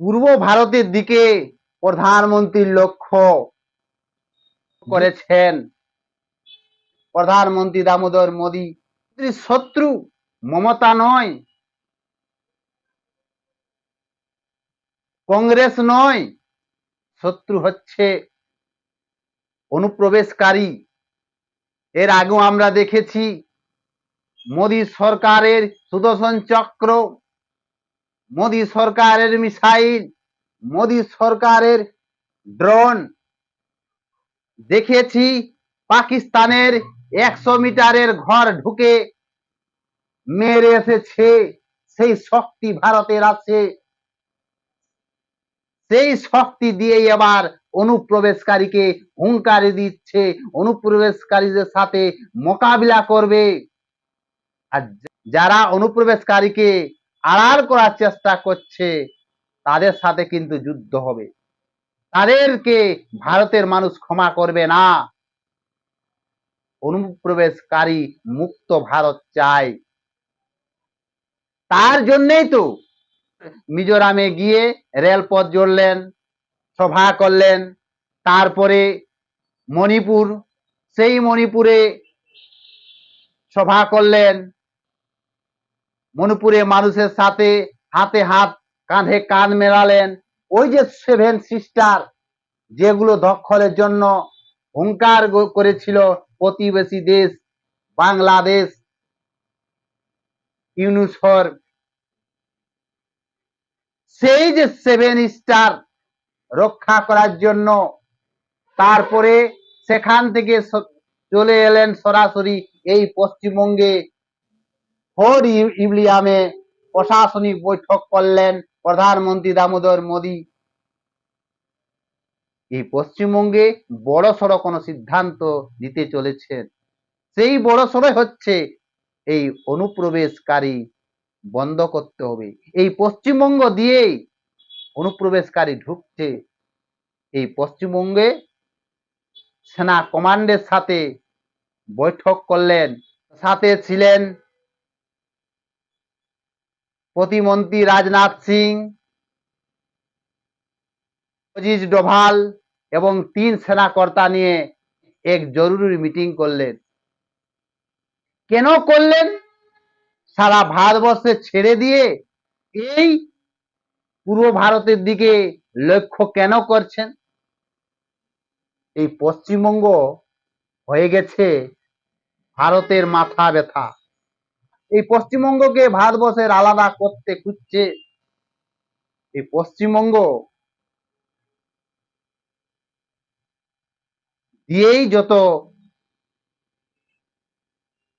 পূর্ব ভারতের দিকে প্রধানমন্ত্রীর লক্ষ্য করেছেন। প্রধানমন্ত্রী দামোদর মোদী। শত্রু মমতা নয়, কংগ্রেস নয়, শত্রু হচ্ছে অনুপ্রবেশকারী। এর আগেও আমরা দেখেছি, মোদী সরকারের সুদর্শন চক্র মোদী সরকারের মিসাইল, মোদী সরকারের ড্রোন। দেখেছি পাকিস্তানের একশো মিটারের ঘর ঢুকে মেরে এসেছে, সেই শক্তি ভারতের আছে। সেই শক্তি দিয়ে এবার অনুপ্রবেশকারীকে হুঙ্কারি দিচ্ছে, অনুপ্রবেশকারীদের সাথে মোকাবিলা করবে। আর যারা অনুপ্রবেশকারীকে আড়াল করার চেষ্টা করছে, তাদের সাথে কিন্তু যুদ্ধ হবে। তাদেরকে ভারতের মানুষ ক্ষমা করবে না। অনুপ্রবেশকারী মুক্ত ভারত চায় তার জন্যই তো মিজোরামে গিয়ে রেলপথ জড়লেন, সভা করলেন, তারপরে মণিপুর, সেই মণিপুরে সভা করলেন মণিপুরে মানুষের সাথে হাতে হাত কাঁধে কাঁধ মেলালেন। ওই যে সেভেন সিস্টার যেগুলো দখলের জন্য হুঙ্কার করেছিল প্রতিবেশী দেশ বাংলাদেশ ইউনুসর সেই যে সেভেন স্টার রক্ষা করার জন্য তারপরে সেখান থেকে চলে এলেন সরাসরি এই পশ্চিমবঙ্গে ফোর ইউলিয়ামে প্রশাসনিক বৈঠক করলেন প্রধানমন্ত্রী দামোদর মোদী। এই পশ্চিমবঙ্গে বড় সড়ো কোনো সিদ্ধান্ত নিতে চলেছেন। সেই বড় সড়ো হচ্ছে এই অনুপ্রবেশকারী বন্ধ করতে হবে। এই পশ্চিমবঙ্গ দিয়েই অনুপ্রবেশকারী ঢুকছে। এই পশ্চিমবঙ্গে সেনা কমান্ডের সাথে বৈঠক করলেন। সাথে ছিলেন প্রতিমন্ত্রী রাজনাথ সিং, অজিজ ডোভাল এবং তিন সেনাকর্তা নিয়ে এক জরুরি মিটিং করলেন। কেন করলেন? সারা ভারতবর্ষে ছেড়ে দিয়ে এই পূর্ব ভারতের দিকে লক্ষ্য কেন করছেন? এই পশ্চিমবঙ্গ হয়ে গেছে ভারতের মাথা ব্যথা। এই পশ্চিমবঙ্গকে ভারতবর্ষের আলাদা করতে খুঁজছে। এই পশ্চিমবঙ্গ দিয়েই যত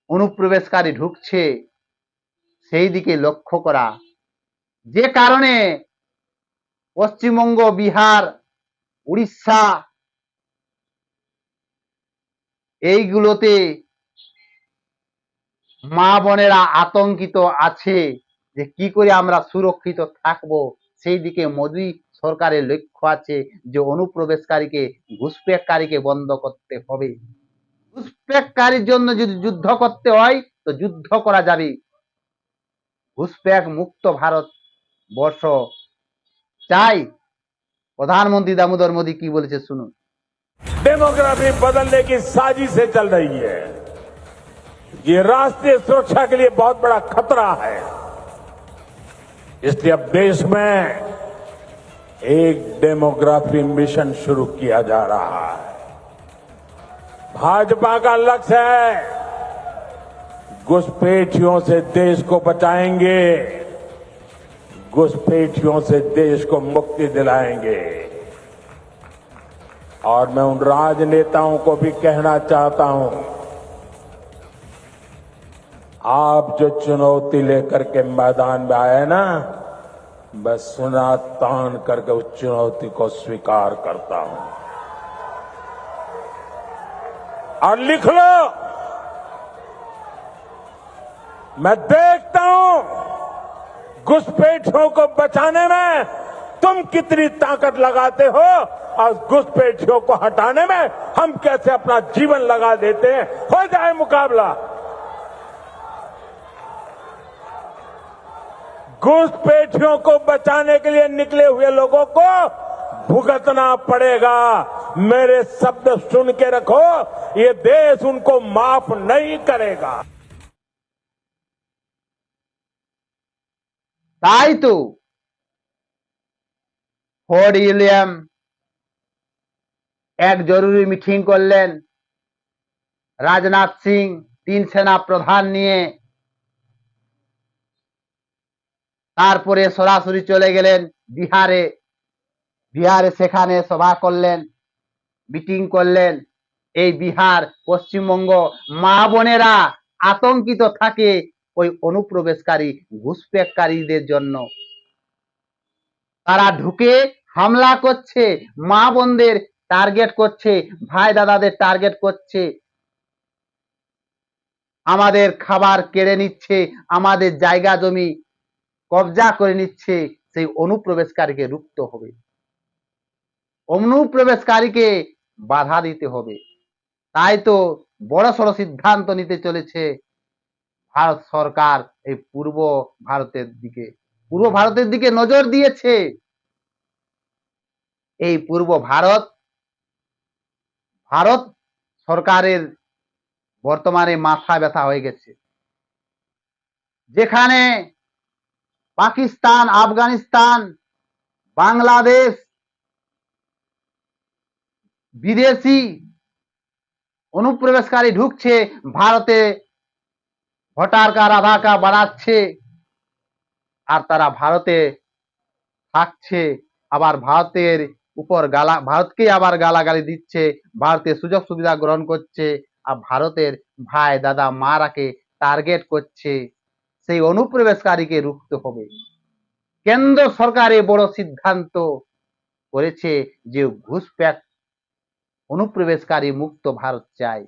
অনুপ্রবেশকারী ঢুকছে, সেই দিকে লক্ষ্য করা। যে কারণে পশ্চিমবঙ্গ, বিহার, উড়িষ্যা, এইগুলোতে মা বোনেরা আতঙ্কিত আছে যে কি করে আমরা সুরক্ষিত থাকব সেই দিকে মোদী সরকারের লক্ষ্য আছে যে অনুপ্রবেশকারীকে ঘুষপেককারীকে বন্ধ করতে হবে ঘুষপেককারীর জন্য যদি যুদ্ধ করতে হয় তো যুদ্ধ করা যাবে ঘুষপেক মুক্ত ভারত বর্ষ চাই প্রধানমন্ত্রী দামোদর মোদী কি বলেছে শুনুন डेमोग्राफी बदलने की साजिशें चल रही है ये राष्ट्रीय सुरक्षा के लिए बहुत बड़ा खतरा है। इसलिए अब देश में एक डेमोग्राफी मिशन शुरू किया जा रहा है। भाजपा का लक्ष्य है, घुसपैठियों से देश को बचाएँगे, घुसपैठियों से देश को मुक्ति दिलाएँगे। और मैं उन राजनेताओं को भी कहना चाहता हूँ आप जो चुनौती लेकर के मैदान में आए ना, मैं सुना तान करके उस चुनौती को स्वीकार करता हूँ। और लिख लो। मैं देखता हूँ घुसपैठियों को बचाने में तुम कितनी ताकत लगाते हो और घुसपैठियों को हटाने में हम कैसे अपना जीवन लगा देते हैं। हो जाए मुकाबला। घुसपैठियों को बचाने के लिए निकले हुए लोगों को भुगतना पड़ेगा मेरे शब्द सुन के रखो ये देश उनको माफ नहीं करेगा তাই তো ফোর্ড উইলিয়াম এক জরুরি মিটিং করলেন রাজনাথ সিং তিন সেনা প্রধান নিয়ে তারপরে সরাসরি চলে গেলেন বিহারে। বিহারে সেখানে সভা করলেন মিটিং করলেন। এই বিহার, পশ্চিমবঙ্গ, মা বোনেরা আতঙ্কিত থাকে ওই অনুপ্রবেশকারী ঘুষপেককারীদের জন্য। তারা ঢুকে হামলা করছে, মা বোনদের টার্গেট করছে, ভাই দাদাদের টার্গেট করছে। আমাদের খাবার কেড়ে নিচ্ছে, আমাদের জায়গা জমি কবজা করে নিচ্ছে, সেই অনুপ্রবেশকারীকে রুখতে হবে। অনুপ্রবেশকারীকে বাধা দিতে হবে। তাই তো বড় সড় সিদ্ধান্ত নিতে চলেছে ভারত সরকার এই পূর্ব ভারতের দিকে। পূর্ব ভারতের দিকে নজর দিয়েছে। এই পূর্ব ভারত ভারত সরকারের বর্তমানে মাথা ব্যথা হয়ে গেছে। যেখানে পাকিস্তান, আফগানিস্তান, বাংলাদেশ, বিদেশি অনুপ্রবেশকারী ঢুকছে, ভারতে ভোটার কার্ড, আধার কার্ড বাড়াচ্ছে আর তারা ভারতে থাকছে, আবার ভারতের উপর গালা, ভারতকে আবার গালাগালি দিচ্ছে ভারতের সুযোগ সুবিধা গ্রহণ করছে, আর ভারতের ভাই, দাদা, মারাকে টার্গেট করছে। সেই অনুপ্রবেশকারীকে রুখতে হবে। কেন্দ্র সরকারে বড় সিদ্ধান্ত করেছে যে ঘুষপ্যাক অনুপ্রবেশকারী মুক্ত ভারত চায়।